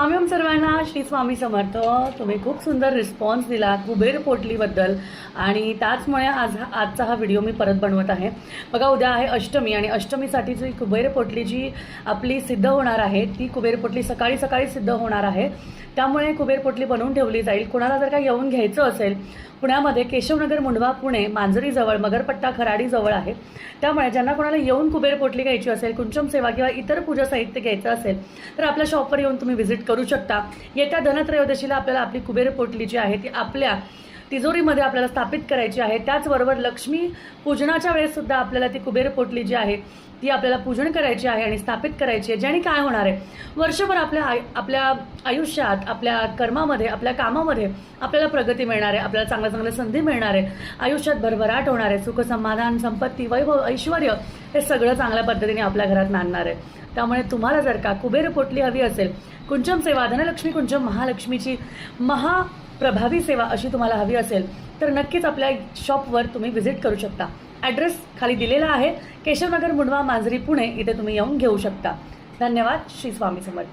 स्वामी ओम सर्वांना श्री स्वामी समर्थ. तुम्ही खूप सुंदर रिस्पॉन्स दिला कुबेर पोटलीबद्दल. आणि त्याचमुळे आज हा- आजचा हा व्हिडिओ मी परत बनवत आहे. बघा उद्या आहे अष्टमी आणि अष्टमीसाठी जी कुबेर पोटली जी आपली सिद्ध होणार आहे ती कुबेर पोटली सकाळी सकाळी सिद्ध होणार आहे. त्यामुळे कुबेर पोटली बनवून ठेवली जाईल. कुणाला जर का येऊन घ्यायचं असेल पुण्यामध्ये केशवनगर मुंडवा पुणे मांजरीजवळ मगरपट्टा खराडीजवळ आहे. त्यामुळे ज्यांना कोणाला येऊन कुबेर पोटली घ्यायची असेल कुंचम सेवा किंवा इतर पूजा साहित्य घ्यायचं असेल तर आपल्या शॉपवर येऊन तुम्ही व्हिजिट करू शकता. येत्या धनत्रयोदशीला आपल्याला आपली कुबेर पोटली जी आहे ती आपल्या तिजोरीमध्ये आपल्याला स्थापित करायची आहे. त्याचबरोबर लक्ष्मी पूजनाच्या वेळेससुद्धा आपल्याला ती कुबेर पोटली जी आहे ती आपल्याला पूजन करायची आहे आणि स्थापित करायची आहे. ज्याने काय होणार आहे? वर्षभर आपल्या आय आपल्या आयुष्यात आपल्या कर्मामध्ये आपल्या कामामध्ये आपल्याला प्रगती मिळणार आहे. आपल्याला चांगल्या चांगल्या संधी मिळणार आहे. आयुष्यात भरभराट होणार आहे. सुख समाधान संपत्ती वैभव ऐश्वर हे सगळं चांगल्या पद्धतीने आपल्या घरात नांदणार आहे. त्यामुळे तुम्हाला जर का कुबेर पोटली हवी असेल कुंचम सेवा धनलक्ष्मी कुंचम महालक्ष्मीची महाप्रभावी सेवा अशी तुम्हाला हवी असेल तर नक्कीच आपल्या शॉपवर तुम्ही व्हिजिट करू शकता. ॲड्रेस खाली दिलेला आहे केशवनगर मुंडवा मांजरी पुणे इथे तुम्ही येऊन घेऊ शकता. धन्यवाद श्री स्वामी समर्थ.